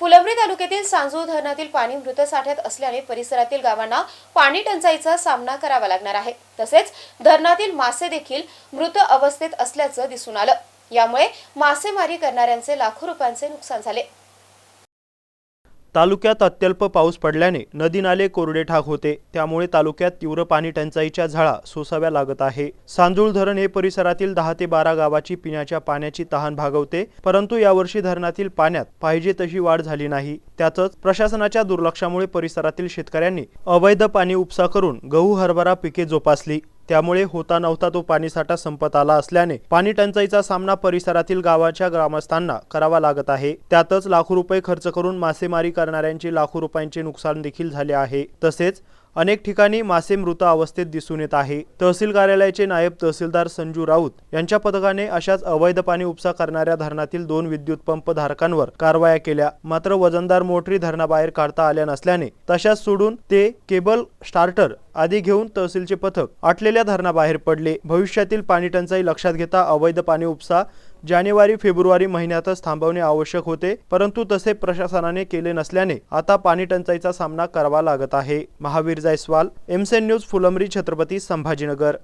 फुलंब्री तालुक्यातील सांजूळ धरणातील पाणी मृत साठ्यात असल्याने परिसरातील गावांना पाणी टंचाईचा सामना करावा लागणार आहे. तसेच धरणातील मासे देखील मृत अवस्थेत असल्याचं दिसून आलं. यामुळे मासेमारी करणाऱ्यांचे लाखो रुपयांचे नुकसान झाले. तालुक्यात अत्यल्प पाऊस पडल्याने नदी नाले कोरडे ठाक होते. त्यामुळे तालुक्यात तीव्र पाणी टंचाईच्या झळा सोसाव्या लागत आहे. सांजूळ धरण हे परिसरातील दहा ते बारा गावाची पिण्याच्या पाण्याची तहान भागवते परंतु यावर्षी धरणातील पाण्यात पाहिजे तशी वाढ झाली नाही. त्यातच प्रशासनाच्या दुर्लक्षामुळे परिसरातील शेतकऱ्यांनी अवैध पाणी उपसा करून गहू हरभरा पिके जोपासली. त्यामुळे होता नव्हता तो पाणीसाठा संपत आला असल्याने पाणी टंचाईचा सामना परिसरातील गावाच्या ग्रामस्थांना करावा लागत आहे. त्यातच लाखो रुपये खर्च करून मासेमारी करणाऱ्यांचे लाखो रुपयांचे नुकसान देखील झाले आहे. तसेच अनेक ठिकाणी मासे मृत अवस्थेत दिसून येत आहे. तहसील कार्यालयाचे नायब तहसीलदार संजू राऊत यांच्या पथकाने अशाच अवैध पाणी उपसा करणाऱ्या धरणातील दोन विद्युत पंप धारकांवर कारवाया केल्या. मात्र वजनदार मोटरी धरणाबाहेर काढता आल्या नसल्याने तशाच सोडून ते केबल स्टार्टर आदी घेऊन तहसीलचे पथक आटलेल्या धरणाबाहेर पडले. भविष्यातील पाणी टंचाई लक्षात घेता अवैध पाणी उपसा जानेवारी फेब्रुवारी महिन्यातच थांबवणे आवश्यक होते परंतु तसे प्रशासनाने केले नसल्याने आता पाणी टंचाईचा सामना करावा लागत आहे. महावीर जायस्वाल एमसेन न्यूज फुलंब्री छत्रपती संभाजीनगर.